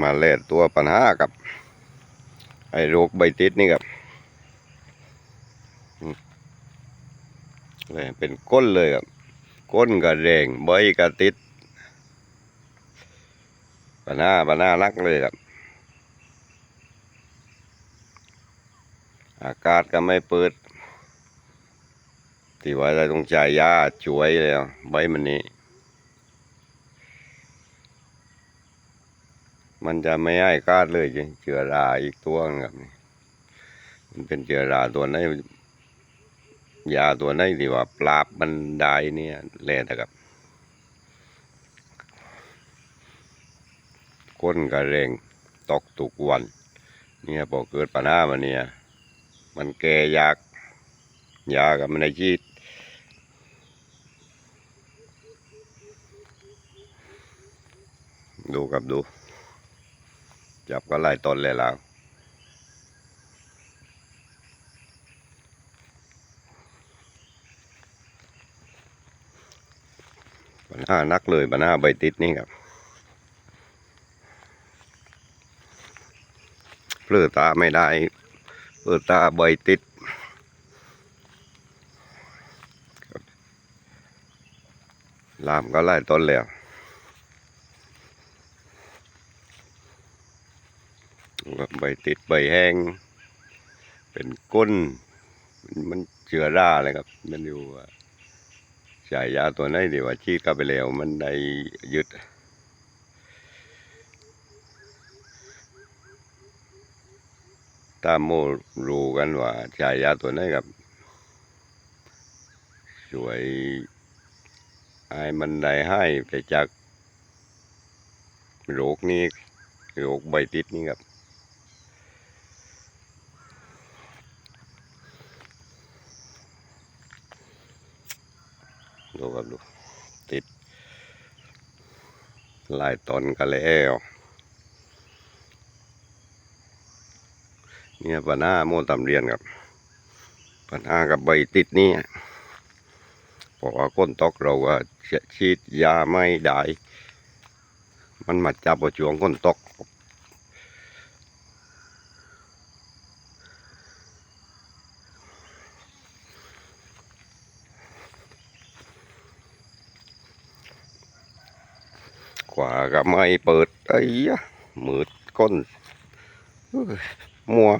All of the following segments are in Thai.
มาแลดตัวปัญหากับ ไอ้โรคใบติดนี่ครับเลยเป็นก้นเลยครับ ก้นก็แดงใบก็ติดปัญหาปัญหานักเลยครับ อากาศก็ไม่เปิด ที่ว่าเราต้องจ่ายยาช่วยแล้วใบมันนี้ มันจะไม่ให้กาดเลยเชื้อราอีกตัวนึงครับนี่มันเป็นเชื้อราตัวไหนยาตัวไหนที่ว่าปราบมันได้เนี่ยแหละนะครับก้นกระเรงตกตุกวัน เนี่ยพอเกิดปัญหามาเนี่ย มันแก่ยากยากับมันในชีดดูครับดู จับก็ไล่ต้นเลยแล้วปัญหานักเลยปัญหาใบติดนี่ครับเปลือตาไม่ได้เปลือตาใบติดลามก็ไล่ต้นแล้ว แบบ ใบติดใบแห้ง เป็นก้น มันเชื้อราเลยครับ มันอยู่ว่าจ่ยยาตัวไหนดีว่าชีดเข้าไปแล้ว มันได้ยึดตามโมรู้กันว่าจ่ายยาตัวไหนครับช่วยให้มันได้ให้ไปจากโรคนี้โรคใบติดนี่ครับ ดูครับดู ติดหลายตอนกันแล้ว เนี่ยปัญหาโมตำเรียนครับปัญหากับใบติดนี่เพราะว่าก้นตอกเราก็ฉีดยาไม่ได้ มันมาจับประจวงก้นตอก ขวาก็ไม่เปิดไอ้ยะมืดก้นมัว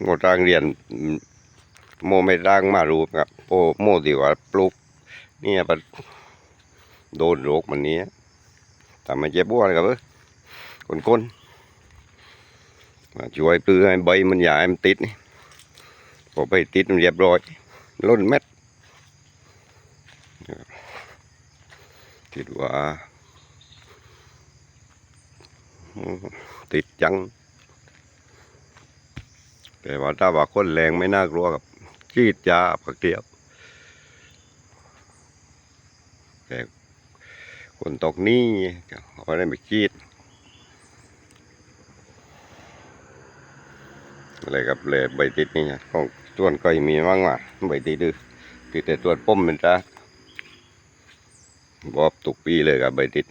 โมทางเรียนอืมโมไม่ร่างมารูปครับโอโมดีกว่าปลูกเนี่ยปะโดนโรคมันนี้แต่ไม่เจ็บบัวเลยครับเอ้ยคนก้นช่วยเพื่อให้ใบมันอย่าให้มันติดนี่พอใบติดมันเรียบร้อยล้นเม็ด คิดว่าติดจัง แต่ว่าถ้าว่าคนแรงไม่น่ากลัวกับชีดยาผักเดียวแต่คนตกนี้เขาได้ไปชีดอะไรกับเลยใบติดนี่นะของส่วนก็มีมั่งว่าใบติดดื้อติดแต่ตัวป้มมันจะ บอบตุกปีเลยครับใบติด